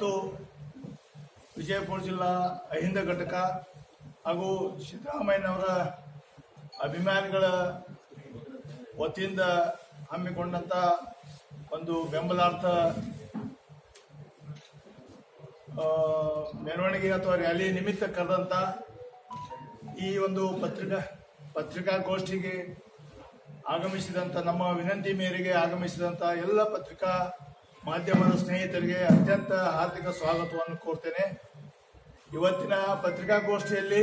ಮತ್ತು ವಿಜಯಪುರ ಜಿಲ್ಲಾ ಅಹಿಂದ ಘಟಕ ಹಾಗೂ ಸಿದ್ದರಾಮಯ್ಯನವರ ಅಭಿಮಾನಿಗಳ ವತಿಯಿಂದ ಹಮ್ಮಿಕೊಂಡಂಥ ಒಂದು ಬೆಂಬಲಾರ್ಥ ಮೆರವಣಿಗೆ ಅಥವಾ ರ್ಯಾಲಿ ನಿಮಿತ್ತ ಕರೆದಂಥ ಈ ಒಂದು ಪತ್ರಿಕಾ, ಪತ್ರಿಕಾಗೋಷ್ಠಿಗೆ ಆಗಮಿಸಿದಂಥ ನಮ್ಮ ವಿನಂತಿ ಮೇರೆಗೆ ಆಗಮಿಸಿದಂಥ ಎಲ್ಲ ಪತ್ರಿಕಾ ಮಾಧ್ಯಮದ ಸ್ನೇಹಿತರಿಗೆ ಅತ್ಯಂತ ಹಾರ್ದಿಕ ಸ್ವಾಗತವನ್ನು ಕೋರ್ತೇನೆ. ಇವತ್ತಿನ ಪತ್ರಿಕಾಗೋಷ್ಠಿಯಲ್ಲಿ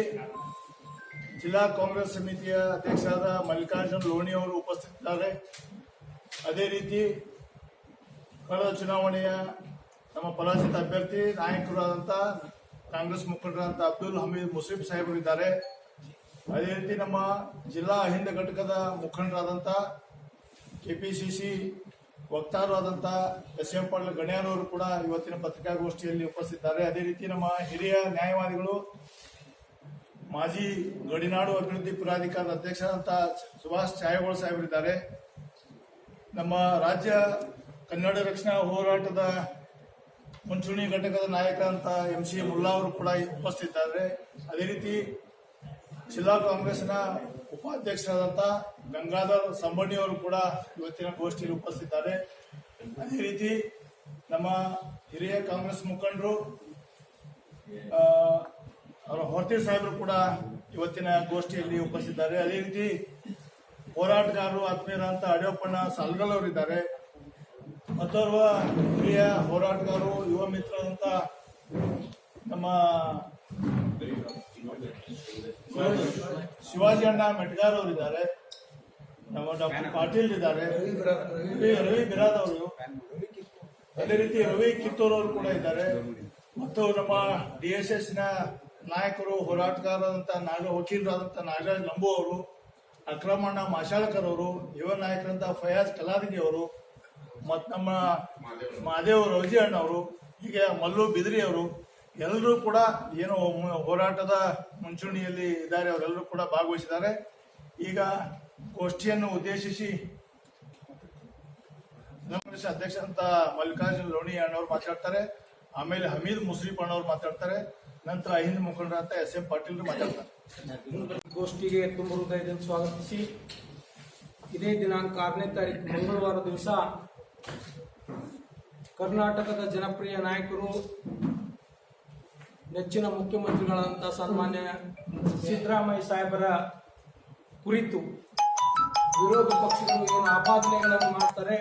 ಜಿಲ್ಲಾ ಕಾಂಗ್ರೆಸ್ ಸಮಿತಿಯ ಅಧ್ಯಕ್ಷರಾದ ಮಲ್ಲಿಕಾರ್ಜುನ್ ಲೋಣಿ ಅವರು ಉಪಸ್ಥಿತರಿದ್ದಾರೆ ಅದೇ ರೀತಿ ಕಳೆದ ಚುನಾವಣೆಯ ನಮ್ಮ ಪರಾಜಿತ ಅಭ್ಯರ್ಥಿ ನಾಯಕರಾದಂಥ ಕಾಂಗ್ರೆಸ್ ಮುಖಂಡರಾದಂಥ ಅಬ್ದುಲ್ ಹಮೀದ್ ಮುಸ್ಲಿಂ ಸಾಹೇಬರು ಇದ್ದಾರೆ ಅದೇ ರೀತಿ ನಮ್ಮ ಜಿಲ್ಲಾ ಹಿಂದ ಘಟಕದ ಮುಖಂಡರಾದಂಥ KPCC C S M Patil ಗಣ್ಯರವರು ಕೂಡ ಇವತ್ತಿನ ಪತ್ರಿಕಾಗೋಷ್ಠಿಯಲ್ಲಿ ಉಪಸ್ಥಿತಿದ್ದಾರೆ. ಅದೇ ರೀತಿ ನಮ್ಮ ಹಿರಿಯ ನ್ಯಾಯವಾದಿಗಳು, ಮಾಜಿ ಗಡಿನಾಡು ಅಭಿವೃದ್ಧಿ ಪ್ರಾಧಿಕಾರದ ಅಧ್ಯಕ್ಷರಾದಂಥ ಸುಭಾಷ್ ಛಾಯಗೋಳ ಸಾಹೇಬರಿದ್ದಾರೆ. ನಮ್ಮ ರಾಜ್ಯ ಕನ್ನಡ ರಕ್ಷಣಾ ಹೋರಾಟದ ಮುಂಚೂಣಿ ಘಟಕದ ನಾಯಕ ಅಂತ ಎಂ ಸಿ ಮುಲ್ಲಾ ಅವರು ಕೂಡ ಉಪಸ್ಥಿತಿದ್ದಾರೆ. ಅದೇ ರೀತಿ ಜಿಲ್ಲಾ ಕಾಂಗ್ರೆಸ್ನ ಉಪಾಧ್ಯಕ್ಷರಾದಂಥ ಗಂಗಾಧರ್ ಸಂಬಣ್ಣಿ ಅವರು ಕೂಡ ಇವತ್ತಿನ ಗೋಷ್ಠಿಯಲ್ಲಿ ಉಪಸ್ಥಿತಿದ್ದಾರೆ. ಅದೇ ರೀತಿ ನಮ್ಮ ಹಿರಿಯ ಕಾಂಗ್ರೆಸ್ ಮುಖಂಡರು ಅವರ ಹೊರತಿ ಸಾಹೇಬರು ಕೂಡ ಇವತ್ತಿನ ಗೋಷ್ಠಿಯಲ್ಲಿ ಉಪಸ್ಥಿತಿದ್ದಾರೆ. ಅದೇ ರೀತಿ ಹೋರಾಟಗಾರರು ಆತ್ಮೀಯರಂತ ಅಡಿಯಪ್ಪಣ್ಣ ಸಾಲ್ಗಲ್ ಅವರಿದ್ದಾರೆ. ಮತ್ತೋರ್ವ ಹಿರಿಯ ಹೋರಾಟಗಾರರು, ಯುವ ಮಿತ್ರರಂತ ನಮ್ಮ ಶಿವಾಜಿ ಅಣ್ಣ ಮೆಟ್ಗಾರ್ ಅವರಿದ್ದಾರೆ ನಮ್ಮ ಡಾಕ್ಟರ್ ಪಾಟೀಲ್ ಇದ್ದಾರೆ. ರವಿ ಬಿರಾದ್ ಅವರು. ಅದೇ ರೀತಿ ರವಿ ಕಿತ್ತೂರ್ ಅವರು ಕೂಡ ಇದ್ದಾರೆ. ಮತ್ತು ನಮ್ಮ ಡಿ ಎಸ್ ಎಸ್ನ ನಾಯಕರು ಹೋರಾಟಗಾರರಾದಂತ ನಾಗ, ವಕೀಲರಾದಂತ ನಾಗರಾಜ್ ನಂಬು ಅವರು, ಅಕ್ರಮಣ್ಣ ಮಾಶಾಳಕರ್ ಅವರು, ಯುವ ನಾಯಕರಂತ ಫಯಾಜ್ ಕಲಾದಗಿ ಅವರು ಮತ್ತು ನಮ್ಮ ಮಹದೇವ್ ರೌಜಿ ಅಣ್ಣ ಅವರು, ಹೀಗೆ ಮಲ್ಲು ಬಿದ್ರಿ ಅವರು ಎಲ್ಲರೂ ಕೂಡ ಏನು ಹೋರಾಟದ ಮುಂಚೂಣಿಯಲ್ಲಿ ಇದ್ದಾರೆ, ಅವರೆಲ್ಲರೂ ಕೂಡ ಭಾಗವಹಿಸಿದ್ದಾರೆ. ಈಗ ಗೋಷ್ಠಿಯನ್ನು ಉದ್ದೇಶಿಸಿ ಅಧ್ಯಕ್ಷ ಅಂತ ಮಲ್ಲಿಕಾರ್ಜುನ್ ಲೋಣಿ ಅಣ್ಣವ್ರು ಮಾತಾಡ್ತಾರೆ. ಆಮೇಲೆ ಹಮೀದ್ ಮುಸ್ಲಿಂ ಅಣ್ಣವ್ರು ಮಾತಾಡ್ತಾರೆ. ನಂತರ ಹಿಂದ್ ಮುಖಂಡರಂತ ಎಸ್ ಎಂ ಪಾಟೀಲ್ ಮಾತಾಡ್ತಾರೆ. ಗೋಷ್ಠಿಗೆ ತುಂಬ ಹೃದಯದಿಂದ ಸ್ವಾಗತಿಸಿ. ಇದೇ ದಿನಾಂಕ ಆರನೇ ತಾರೀಕು ಮಂಗಳವಾರ ದಿವಸ ಕರ್ನಾಟಕದ ಜನಪ್ರಿಯ ನಾಯಕರು ನೆಚ್ಚಿನ ಮುಖ್ಯಮಂತ್ರಿಗಳಂತ ಸನ್ಮಾನ್ಯ ಸಿದ್ದರಾಮಯ್ಯ ಸಾಹೇಬರ ಕುರಿತು ವಿರೋಧ ಪಕ್ಷಗಳು ಏನು ಆಪಾದನೆಗಳನ್ನು ಮಾಡ್ತಾರೆ,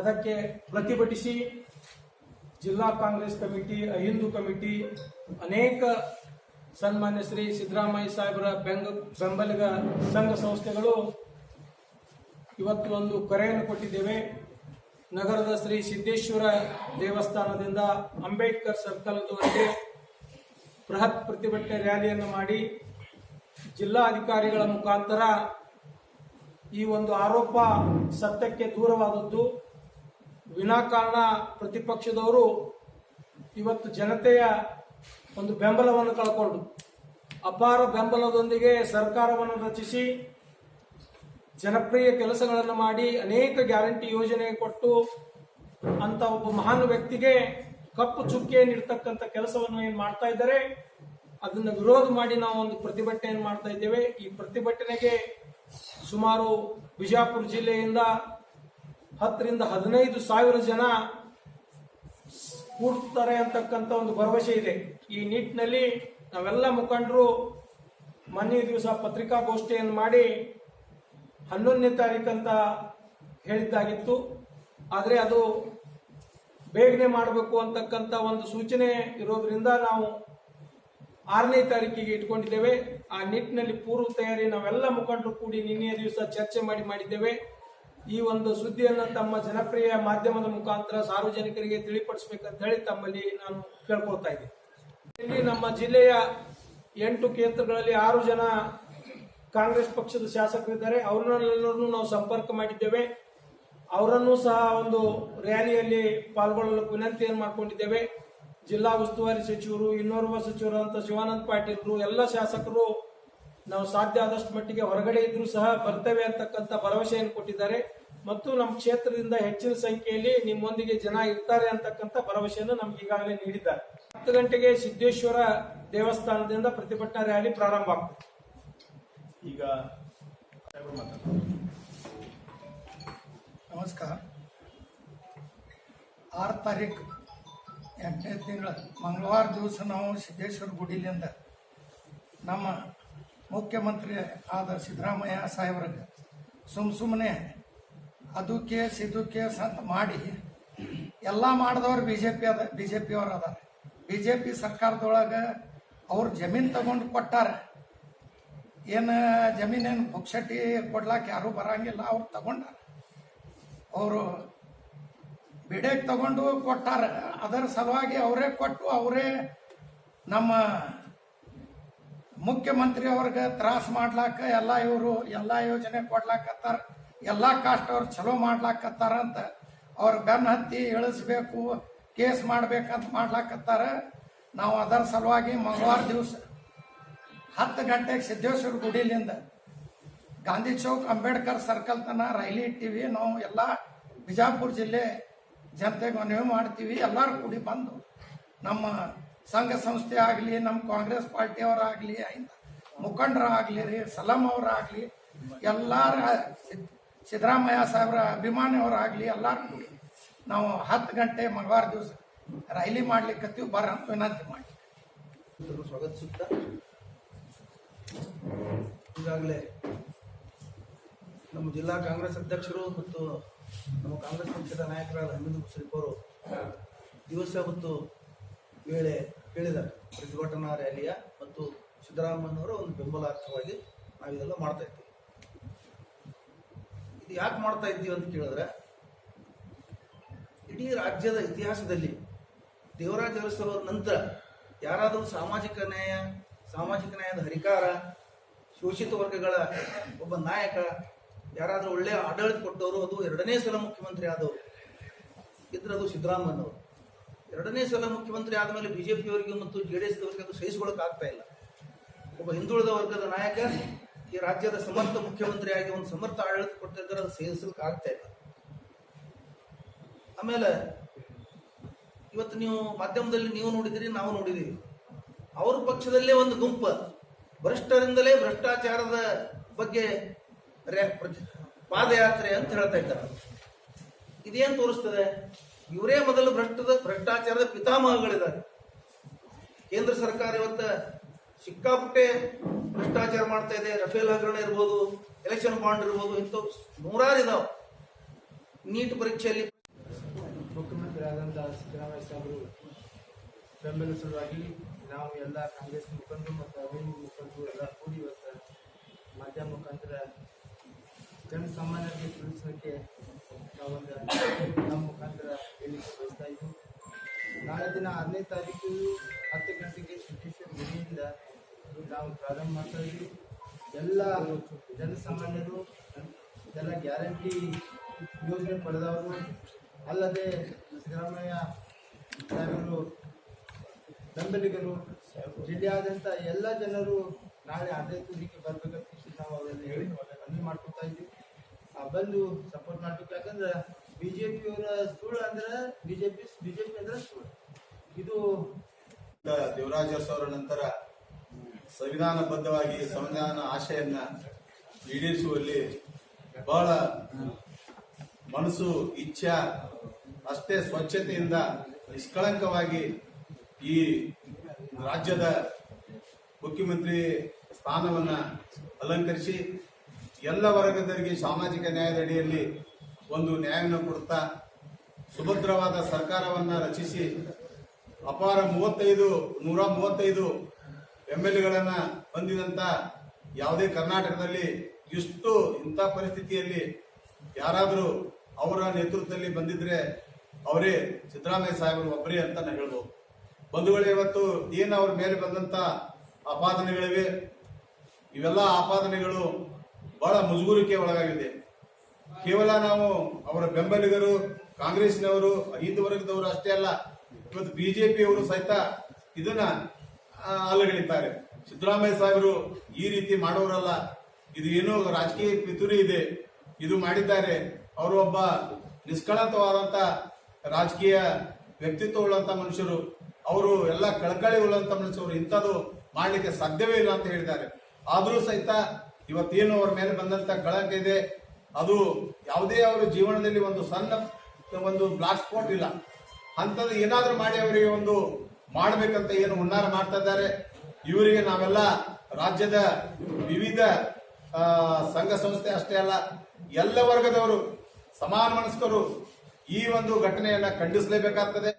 ಅದಕ್ಕೆ ಪ್ರತಿಭಟಿಸಿ ಜಿಲ್ಲಾ ಕಾಂಗ್ರೆಸ್ ಕಮಿಟಿ, ಅಹಿಂದು ಕಮಿಟಿ, ಅನೇಕ ಸನ್ಮಾನ್ಯ ಶ್ರೀ ಸಿದ್ದರಾಮಯ್ಯ ಸಾಹೇಬರ ಬೆಂಗ, ಬೆಂಬಲಿಗ ಸಂಘ ಸಂಸ್ಥೆಗಳು ಇವತ್ತು ಒಂದು ಕರೆಯನ್ನು ಕೊಟ್ಟಿದ್ದೇವೆ. ನಗರದ ಶ್ರೀ ಸಿದ್ದೇಶ್ವರ ದೇವಸ್ಥಾನದಿಂದ ಅಂಬೇಡ್ಕರ್ ಸರ್ಕಲ್ವರೆಗೆ ಬೃಹತ್ ಪ್ರತಿಭಟನೆ ರ್ಯಾಲಿಯನ್ನು ಮಾಡಿ ಜಿಲ್ಲಾಧಿಕಾರಿಗಳ ಮುಖಾಂತರ ಈ ಒಂದು ಆರೋಪ ಸತ್ಯಕ್ಕೆ ದೂರವಾದದ್ದು. ವಿನಾಕಾರಣ ಪ್ರತಿಪಕ್ಷದವರು ಇವತ್ತು ಜನತೆಯ ಒಂದು ಬೆಂಬಲವನ್ನು ಕಳ್ಕೊಂಡು ಅಪಾರ ಬೆಂಬಲದೊಂದಿಗೆ ಸರ್ಕಾರವನ್ನು ರಚಿಸಿ ಜನಪ್ರಿಯ ಕೆಲಸಗಳನ್ನು ಮಾಡಿ ಅನೇಕ ಗ್ಯಾರಂಟಿ ಯೋಜನೆ ಕೊಟ್ಟು ಅಂತ ಒಬ್ಬ ಮಹಾನ್ ವ್ಯಕ್ತಿಗೆ ಕಪ್ಪು ಚುಕ್ಕೆ ನೀಡ್ತಕ್ಕಂಥ ಕೆಲಸವನ್ನು ಏನು ಮಾಡ್ತಾ ಇದ್ದಾರೆ? ಅದನ್ನ ವಿರೋಧ ಮಾಡಿ ನಾವು ಒಂದು ಪ್ರತಿಭಟನೆಯನ್ನು ಮಾಡ್ತಾ ಇದ್ದೇವೆ? ಈ ಪ್ರತಿಭಟನೆಗೆ ಸುಮಾರು ಬಿಜಾಪುರ ಜಿಲ್ಲೆಯಿಂದ ಹತ್ತರಿಂದ ಹದಿನೈದು ಸಾವಿರ ಜನ ಕೂಡ್ತಾರೆ ಅಂತಕ್ಕಂಥ ಒಂದು ಭರವಸೆ ಇದೆ. ಈ ನಿಟ್ಟಿನಲ್ಲಿ ನಾವೆಲ್ಲ ಮುಖಂಡರು ಮೊನ್ನೆ ದಿವಸ ಪತ್ರಿಕಾಗೋಷ್ಠಿಯನ್ನು ಮಾಡಿ ಹನ್ನೊಂದನೇ ತಾರೀಕಂತ ಹೇಳಿದ್ದಾಗಿತ್ತು. ಆದರೆ ಅದು ಬೇಗನೆ ಮಾಡಬೇಕು ಅಂತಕ್ಕಂಥ ಒಂದು ಸೂಚನೆ ಇರೋದ್ರಿಂದ ನಾವು ಆರನೇ ತಾರೀಕಿಗೆ ಇಟ್ಕೊಂಡಿದ್ದೇವೆ. ಆ ನಿಟ್ಟಿನಲ್ಲಿ ಪೂರ್ವ ತಯಾರಿ ನಾವೆಲ್ಲ ಮುಖಂಡರು ಕೂಡಿ ನಿನ್ನೆಯ ದಿವಸ ಚರ್ಚೆ ಮಾಡಿ ಮಾಡಿದ್ದೇವೆ. ಈ ಒಂದು ಸುದ್ದಿಯನ್ನು ತಮ್ಮ ಜನಪ್ರಿಯ ಮಾಧ್ಯಮದ ಮುಖಾಂತರ ಸಾರ್ವಜನಿಕರಿಗೆ ತಿಳಿಪಡಿಸಬೇಕಂತ ಹೇಳಿ ತಮ್ಮಲ್ಲಿ ನಾನು ಕೇಳ್ಕೊಳ್ತಾ ಇದ್ದೀನಿ. ಇಲ್ಲಿ ನಮ್ಮ ಜಿಲ್ಲೆಯ ಎಂಟು ಕ್ಷೇತ್ರಗಳಲ್ಲಿ ಆರು ಜನ ಕಾಂಗ್ರೆಸ್ ಪಕ್ಷದ ಶಾಸಕರಿದ್ದಾರೆ, ಅವರನ್ನೆಲ್ಲರನ್ನೂ ನಾವು ಸಂಪರ್ಕ ಮಾಡಿದ್ದೇವೆ. ಅವರನ್ನು ಸಹ ಒಂದು ರ್ಯಾಲಿಯಲ್ಲಿ ಪಾಲ್ಗೊಳ್ಳಲು ವಿನಂತಿಯನ್ನು ಮಾಡಿಕೊಂಡಿದ್ದೇವೆ. ಜಿಲ್ಲಾ ಉಸ್ತುವಾರಿ ಸಚಿವರು, ಇನ್ನೋರ್ವ ಸಚಿವರಂತ ಶಿವಾನಂದ ಪಾಟೀಲ್ರು ಎಲ್ಲ ಶಾಸಕರು ನಾವು ಸಾಧ್ಯ ಆದಷ್ಟು ಮಟ್ಟಿಗೆ ಹೊರಗಡೆ ಇದ್ರೂ ಸಹ ಬರ್ತೇವೆ ಅಂತಕ್ಕಂಥ ಭರವಸೆಯನ್ನು ಕೊಟ್ಟಿದ್ದಾರೆ. ಮತ್ತು ನಮ್ಮ ಕ್ಷೇತ್ರದಿಂದ ಹೆಚ್ಚಿನ ಸಂಖ್ಯೆಯಲ್ಲಿ ನಿಮ್ಮೊಂದಿಗೆ ಜನ ಇರ್ತಾರೆ ಅಂತಕ್ಕಂಥ ಭರವಸೆಯನ್ನು ನಮ್ಗೆ ಈಗಾಗಲೇ ನೀಡಿದ್ದಾರೆ. ಹತ್ತು ಗಂಟೆಗೆ ಸಿದ್ದೇಶ್ವರ ದೇವಸ್ಥಾನದಿಂದ ಪ್ರತಿಭಟನಾ ರ್ಯಾಲಿ ಪ್ರಾರಂಭ ಆಗ್ತದೆ. ಈಗ ಸಾಹೇಬ್ರು. ನಮಸ್ಕಾರ. ಆರು ತಾರೀಕು ಎಂಟನೇ ತಿಂಗಳ ಮಂಗಳವಾರ ದಿವಸ ನಾವು ಸಿದ್ದೇಶ್ವರ ಗುಡಿಲಿಂದ ನಮ್ಮ ಮುಖ್ಯಮಂತ್ರಿ ಆದ ಸಿದ್ದರಾಮಯ್ಯ ಸಾಹೇಬ್ರಿಗೆ ಸುಮ್ ಸುಮ್ಮನೆ ಅದಕ್ಕೆ ಸಿದ್ದಕ್ಕೆ ಅಂತ ಮಾಡಿ ಎಲ್ಲ ಮಾಡಿದವರು ಬಿ ಜೆ ಪಿ ಅದ ಬಿ ಜೆ ಪಿಯವ್ರು ಅದಾರ. ಬಿ ಜೆ ಪಿ ಸರ್ಕಾರದೊಳಗೆ ಅವ್ರು ಜಮೀನು ತಗೊಂಡು ಕೊಟ್ಟಾರ. ಏನು ಜಮೀನೇನು ಬುಕ್ಸಟ್ಟಿ ಕೊಡ್ಲಾಕ ಯಾರೂ ಬರಂಗಿಲ್ಲ, ಅವ್ರು ತಗೊಂಡಾರ. ಅವರು ಬಿಡೆಗೆ ತಗೊಂಡು ಕೊಟ್ಟಾರ, ಅದರ ಸಲುವಾಗಿ ಅವರೇ ಕೊಟ್ಟು ಅವರೇ ನಮ್ಮ ಮುಖ್ಯಮಂತ್ರಿ ಅವ್ರಿಗೆ ತ್ರಾಸ ಮಾಡ್ಲಾಕ, ಎಲ್ಲ ಇವರು ಎಲ್ಲ ಯೋಜನೆ ಕೊಡ್ಲಾಕತ್ತಾರ, ಎಲ್ಲ ಕಾಸ್ಟ್ ಅವ್ರು ಚಲೋ ಮಾಡ್ಲಾಕತ್ತಾರ ಅಂತ ಅವ್ರ ಬೆನ್ನ ಹತ್ತಿ ಇಳಿಸ್ಬೇಕು, ಕೇಸ್ ಮಾಡ್ಬೇಕಂತ ಮಾಡ್ಲಾಕತ್ತಾರ. ನಾವು ಅದರ ಸಲುವಾಗಿ ಮಂಗಳವಾರ ದಿವಸ ಹತ್ತು ಗಂಟೆಗೆ ಸಿದ್ದೇಶ್ವರ ಗುಡಿಲಿಂದ ಗಾಂಧಿ ಚೌಕ್, ಅಂಬೇಡ್ಕರ್ ಸರ್ಕಲ್ ತನ ರೈಲಿ ಇಟ್ಟಿವಿ. ನಾವು ಎಲ್ಲ ಬಿಜಾಪುರ ಜಿಲ್ಲೆ ಜನತೆಗೆ ಮನವಿ ಮಾಡ್ತೀವಿ. ಎಲ್ಲರೂ ಕೂಡಿ ಬಂದು ನಮ್ಮ ಸಂಘ ಸಂಸ್ಥೆ ಆಗಲಿ, ನಮ್ಮ ಕಾಂಗ್ರೆಸ್ ಪಾರ್ಟಿಯವರಾಗಲಿ ಮುಖಂಡರಾಗಲಿ ರೀ, ಸಲಾಂ ಅವರಾಗಲಿ, ಎಲ್ಲರ ಸಿದ್- ಸಿದ್ದರಾಮಯ್ಯ ಸಾಹೇಬ್ರ ಅಭಿಮಾನಿಯವರಾಗಲಿ ಎಲ್ಲರೂ ಕೂಡಿ ನಾವು ಹತ್ತು ಗಂಟೆ ಮಂಗಳವಾರ ದಿವಸ ರೈಲಿ ಮಾಡ್ಲಿಕ್ಕೆ ಬರ ಅಂತ ವಿನಂತಿ ಮಾಡಿ ಸ್ವಾಗತಿಸುತ್ತಾ ಈಗಾಗಲೇ ನಮ್ಮ ಜಿಲ್ಲಾ ಕಾಂಗ್ರೆಸ್ ಅಧ್ಯಕ್ಷರು ಮತ್ತು ನಮ್ಮ ಕಾಂಗ್ರೆಸ್ ಪಕ್ಷದ ನಾಯಕರಾದ ಅಮಿತ್ ಮುಷರಿಫ್ ಅವರು ದಿವಸ ಹೊತ್ತು ವೇಳೆ ಹೇಳಿದ್ದಾರೆ. ಪ್ರತಿಭಟನಾ ರ್ಯಾಲಿಯ ಮತ್ತು ಸಿದ್ದರಾಮಯ್ಯನವರ ಒಂದು ಬೆಂಬಲಾರ್ಥವಾಗಿ ನಾವಿದೆಲ್ಲ ಮಾಡ್ತಾ ಇದ್ದೀವಿ. ಇದು ಯಾಕೆ ಮಾಡ್ತಾ ಇದ್ದೀವಿ ಅಂತ ಕೇಳಿದ್ರೆ, ಇಡೀ ರಾಜ್ಯದ ಇತಿಹಾಸದಲ್ಲಿ ದೇವರಾಜ ಅರಸರ ನಂತರ ಯಾರಾದರೂ ಸಾಮಾಜಿಕ ನ್ಯಾಯ, ಸಾಮಾಜಿಕ ನ್ಯಾಯದ ಹರಿಕಾರ ಶೋಷಿತ ವರ್ಗಗಳ ಒಬ್ಬ ನಾಯಕ, ಯಾರಾದರೂ ಒಳ್ಳೆಯ ಆಡಳಿತ ಕೊಟ್ಟವರು, ಅದು ಎರಡನೇ ಸಲ ಮುಖ್ಯಮಂತ್ರಿ ಆದವರು. ಇದ್ರೆ ಅದು ಸಿದ್ದರಾಮಯ್ಯನವರು. ಎರಡನೇ ಸಲ ಮುಖ್ಯಮಂತ್ರಿ ಆದಮೇಲೆ ಬಿಜೆಪಿಯವರಿಗೆ ಮತ್ತು ಜೆ ಡಿ ಎಸ್ದವರಿಗೆ ಅದು ಸಹಿಸ್ಕೊಳಕ್ಕೆ ಆಗ್ತಾ ಇಲ್ಲ. ಒಬ್ಬ ಹಿಂದುಳಿದ ವರ್ಗದ ನಾಯಕ, ಈ ರಾಜ್ಯದ ಸಮರ್ಥ ಮುಖ್ಯಮಂತ್ರಿಯಾಗಿ ಒಂದು ಸಮರ್ಥ ಆಡಳಿತ ಕೊಟ್ಟಿದ್ದಾರೆ ಅದು ಸಹಿಸಲಿಕ್ಕೆ ಆಗ್ತಾ ಇಲ್ಲ. ಆಮೇಲೆ, ಇವತ್ತು ನೀವು ಮಾಧ್ಯಮದಲ್ಲಿ ನೀವು ನೋಡಿದಿರಿ, ನಾವು ನೋಡಿದ್ದೀವಿ ಅವ್ರ ಪಕ್ಷದಲ್ಲೇ ಒಂದು ಗುಂಪು. ಭ್ರಷ್ಟರಿಂದಲೇ ಭ್ರಷ್ಟಾಚಾರದ ಬಗ್ಗೆ ಪಾದಯಾತ್ರೆ ಅಂತ ಹೇಳ್ತಾ ಇದ್ದಾರೆ. ಇದೇನು ತೋರಿಸ್ತದೆ? ಇವರೇ ಮೊದಲು ಭ್ರಷ್ಟದ ಭ್ರಷ್ಟಾಚಾರದ ಪಿತಾಮಹಗಳಿದ್ದಾರೆ. ಕೇಂದ್ರ ಸರ್ಕಾರ ಇವತ್ತು ಸಿಕ್ಕಾಪಟ್ಟೆ ಭ್ರಷ್ಟಾಚಾರ ಮಾಡ್ತಾ ಇದೆ. ರಫೇಲ್ ಹಗರಣ ಇರ್ಬೋದು ಎಲೆಕ್ಷನ್ ಬಾಂಡ್ ಇರ್ಬೋದು, ಇಂಥವು ನೂರಾರು ಇದಾವೆ. ನೀಟ್ ಪರೀಕ್ಷೆಯಲ್ಲಿ ಮುಖ್ಯಮಂತ್ರಿ ಆದಂತಹ ಸಿದ್ದರಾಮಯ್ಯ ಸಾಹೇಬರು ಬೆಂಬಲ ನಾವು ಎಲ್ಲ ಕಾಂಗ್ರೆಸ್ ಮುಖಂಡರು ಮತ್ತು ಅಭಿವೃದ್ಧಿ ಮುಖಂಡರು ಎಲ್ಲ ಕೂಡಿ ಇವತ್ತು ಮಾಧ್ಯಮ ಮುಖಾಂತರ ಜನಸಾಮಾನ್ಯರಿಗೆ ತಿಳಿಸೋಕ್ಕೆ ನಾವೊಂದು ನಮ್ಮ ಮುಖಾಂತರ ಹೇಳಿಕೆ ಬಯಸ್ತಾ ಇದ್ದೀವಿ ನಾಳೆ ದಿನ ಆರನೇ ತಾರೀಕು ಹತ್ತು ಗಂಟೆಗೆ ಸಿದ್ದೇಶ್ವರ ಗುಡಿಯಿಂದ ನಾವು ಪ್ರಾರಂಭ ಮಾಡ್ತಾ ಇದ್ದೀವಿ ಎಲ್ಲ ಜನಸಾಮಾನ್ಯರು ಎಲ್ಲ ಗ್ಯಾರಂಟಿ ಯೋಜನೆ ಪಡೆದವರು, ಅಲ್ಲದೆ ಸಿದ್ದರಾಮಯ್ಯ ಸಾಹೇಬರು ಬೆಂಬಲಿಗರು, ಜಿಲ್ಲೆಯಾದ್ಯಂತ ಎಲ್ಲ ಜನರು ನಾಳೆ ಆಡಳಿತಕ್ಕೆ ಬರ್ಬೇಕಂತ ನಾವು ಅವರನ್ನು ಹೇಳಿ ಮನವಿ ಮಾಡ್ಕೊತಾ ಇದ್ದೀವಿ. ಬಂದು ಸಪೋರ್ಟ್ ಮಾಡಬೇಕು. ಯಾಕಂದ್ರೆ ಬಿ ಜೆ ಪಿಯವರ ಸುಳ್ಳು ಅಂದ್ರೆ ಬಿಜೆಪಿ ಬಿಜೆಪಿ ಅಂದ್ರೆ ಸುಳ್ಳು. ಇದು ದೇವರಾಜ ಅವರ ನಂತರ ಸಂವಿಧಾನಬದ್ಧವಾಗಿ ಸಂವಿಧಾನ ಆಶಯನ್ನ ಈಡೇರಿಸುವಲ್ಲಿ ಬಹಳ ಮನಸ್ಸು, ಇಚ್ಛಾ, ಅಷ್ಟೇ ಸ್ವಚ್ಛತೆಯಿಂದ ನಿಷ್ಕಳಂಕವಾಗಿ ಈ ರಾಜ್ಯದ ಮುಖ್ಯಮಂತ್ರಿ ಸ್ಥಾನವನ್ನು ಅಲಂಕರಿಸಿ ಎಲ್ಲ ವರ್ಗದವರಿಗೆ ಸಾಮಾಜಿಕ ನ್ಯಾಯದ ಅಡಿಯಲ್ಲಿ ಒಂದು ನ್ಯಾಯವನ್ನು ಕೊಡ್ತಾ ಸುಭದ್ರವಾದ ಸರ್ಕಾರವನ್ನು ರಚಿಸಿ ಅಪಾರ ಮೂವತ್ತೈದು, ನೂರ ಮೂವತ್ತೈದು ಎಂ ಎಲ್ ಎಗಳನ್ನು ಹೊಂದಿದಂಥ ಯಾವುದೇ ಕರ್ನಾಟಕದಲ್ಲಿ ಇಷ್ಟು ಇಂಥ ಪರಿಸ್ಥಿತಿಯಲ್ಲಿ ಯಾರಾದರೂ ಅವರ ನೇತೃತ್ವದಲ್ಲಿ ಬಂದಿದ್ರೆ ಅವರೇ ಸಿದ್ದರಾಮಯ್ಯ ಸಾಹೇಬರು ಒಬ್ಬರೇ ಅಂತ ನಾನು ಹೇಳ್ಬೋದು. ಬಂಧುಗಳೇ, ಇವತ್ತು ಏನು ಅವ್ರ ಮೇಲೆ ಬಂದಂತ ಆಪಾದನೆಗಳಿವೆ? ಇವೆಲ್ಲ ಆಪಾದನೆಗಳು ಬಹಳ ಮುಜುಗುರಿಕೆ ಒಳಗಾಗಿದೆ. ಕೇವಲ ನಾವು ಅವರ ಬೆಂಬಲಿಗರು, ಕಾಂಗ್ರೆಸ್ನವರು ವರ್ಗದವರು ಅಷ್ಟೇ ಅಲ್ಲ, ಇವತ್ತು ಬಿಜೆಪಿಯವರು ಸಹಿತ ಇದನ್ನ ಅಲ್ಲಗಳಿದ್ದಾರೆ ಸಿದ್ದರಾಮಯ್ಯ ಸಾಹೇಬರು ಈ ರೀತಿ ಮಾಡೋರಲ್ಲ. ಇದು ಏನು ರಾಜಕೀಯ ಪಿತೂರಿ ಇದೆ. ಇದು ಮಾಡಿದ್ದಾರೆ. ಅವರು ಒಬ್ಬ ನಿಷ್ಕಳಂಕವಾದಂತ ರಾಜಕೀಯ ವ್ಯಕ್ತಿತ್ವ ಉಳ್ಳಂತ ಮನುಷ್ಯರು. ಅವರು ಎಲ್ಲ ಕಳಕಳಿ ಮನಸ್ಸವರು ಇಂಥದ್ದು ಮಾಡಲಿಕ್ಕೆ ಸಾಧ್ಯವೇ ಇಲ್ಲ ಅಂತ ಹೇಳಿದ್ದಾರೆ. ಆದರೂ ಸಹಿತ ಇವತ್ತೇನು ಅವರ ಮೇಲೆ ಬಂದಂತ ಕಳಂಕ ಇದೆ, ಅದು ಯಾವುದೇ ಅವರ ಜೀವನದಲ್ಲಿ ಒಂದು ಸಣ್ಣ ಒಂದು ಬ್ಲಾಕ್ ಸ್ಪಾಟ್ ಇಲ್ಲ. ಅಂಥದ್ದು ಏನಾದರೂ ಮಾಡಿ ಅವರಿಗೆ ಒಂದು ಮಾಡಬೇಕಂತ ಏನು ಹುನ್ನಾರ ಮಾಡ್ತಾ ಇದ್ದಾರೆ. ಇವರಿಗೆ ನಾವೆಲ್ಲ ರಾಜ್ಯದ ವಿವಿಧ ಸಂಘ ಸಂಸ್ಥೆ ಅಷ್ಟೇ ಅಲ್ಲ, ಎಲ್ಲ ವರ್ಗದವರು, ಸಮಾನ ಮನಸ್ಕರು ಈ ಒಂದು ಘಟನೆಯನ್ನ ಖಂಡಿಸಲೇಬೇಕಾಗ್ತದೆ.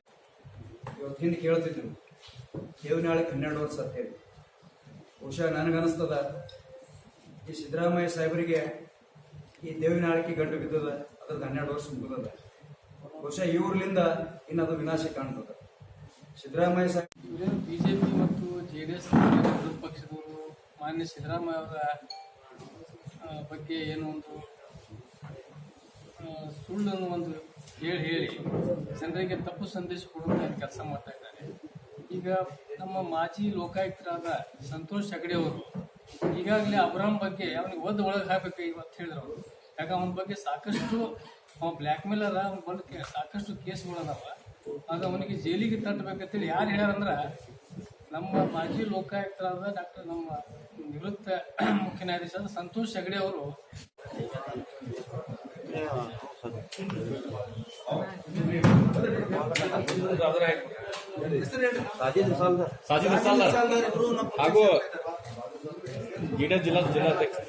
ಇವತ್ತು ಹಿಂದೆ ದೇವ್ ದೇವನಾಳಕ್ಕೆ ಹನ್ನೆರಡು ವರ್ಷ ಅಂತೇಳಿ ಬಹುಶಃ ನನಗನ್ನಿಸ್ತದ ಈ ಸಿದ್ದರಾಮಯ್ಯ ಸಾಹೇಬರಿಗೆ ಈ ದೇವಿನಾಳಿಕೆ ಗಂಟು ಬಿದ್ದದ ಅದ್ರದ್ದು ಹನ್ನೆರಡು ವರ್ಷ ಮುಗಿದದ. ಬಹುಶಃ ಇವ್ರಲಿಂದ ಇನ್ನದು ವಿನಾಶ ಕಾಣ್ತದ. ಸಿದ್ದರಾಮಯ್ಯ ಸಾಹೇಬ್ ಬಿಜೆಪಿ ಮತ್ತು ಜೆ ಡಿ ಎಸ್ ಪಕ್ಷದವರು ಮಾನ್ಯ ಸಿದ್ದರಾಮಯ್ಯ ಬಗ್ಗೆ ಏನು ಒಂದು ಸುಳ್ಳನ್ನು ಒಂದು ಹೇಳಿ ಹೇಳಿ. ಜನರಿಗೆ ತಪ್ಪು ಸಂದೇಶ ಕೊಡುವಂತ ಕೆಲಸ ಮಾಡ್ತಾ ಇದ್ದಾರೆ. ಈಗ ನಮ್ಮ ಮಾಜಿ ಲೋಕಾಯುಕ್ತರಾದ ಸಂತೋಷ್ ಹೆಗಡೆ ಅವರು, ಈಗಾಗಲೇ ಅಬ್ರಾಮ್ ಬಗ್ಗೆ ಅವನಿಗೆ ಒದ್ದು ಒಳಗೆ ಹಾಕ್ಬೇಕು ಇವತ್ತು ಹೇಳಿದ್ರು ಅವರು. ಯಾಕ ಅವನ ಬಗ್ಗೆ ಸಾಕಷ್ಟು ಅವ ಬ್ಲ್ಯಾಕ್ ಅದ ಅವನ ಬಂದು ಸಾಕಷ್ಟು ಕೇಸ್ಗಳದಾವ ಅದು ಅವನಿಗೆ ಜೈಲಿಗೆ ತಟ್ಟಬೇಕಂತೇಳಿ ಯಾರು ಹೇಳ್ಯಾರಂದ್ರೆ ನಮ್ಮ ಮಾಜಿ ಲೋಕಾಯುಕ್ತರಾದ ಡಾಕ್ಟರ್ ನಮ್ಮ ನಿವೃತ್ತ ಮುಖ್ಯ ನ್ಯಾಯಾಧೀಶ ಸಂತೋಷ್ ಹೆಗಡೆ ಅವರು ಸಾಜಿದ್ ಸಾಲ್ದಾರ್ ಹಾಗೂ ಗಿಡ ಜಿಲ್ಲಾ ಜಿಲ್ಲಾಧ್ಯಕ್ಷ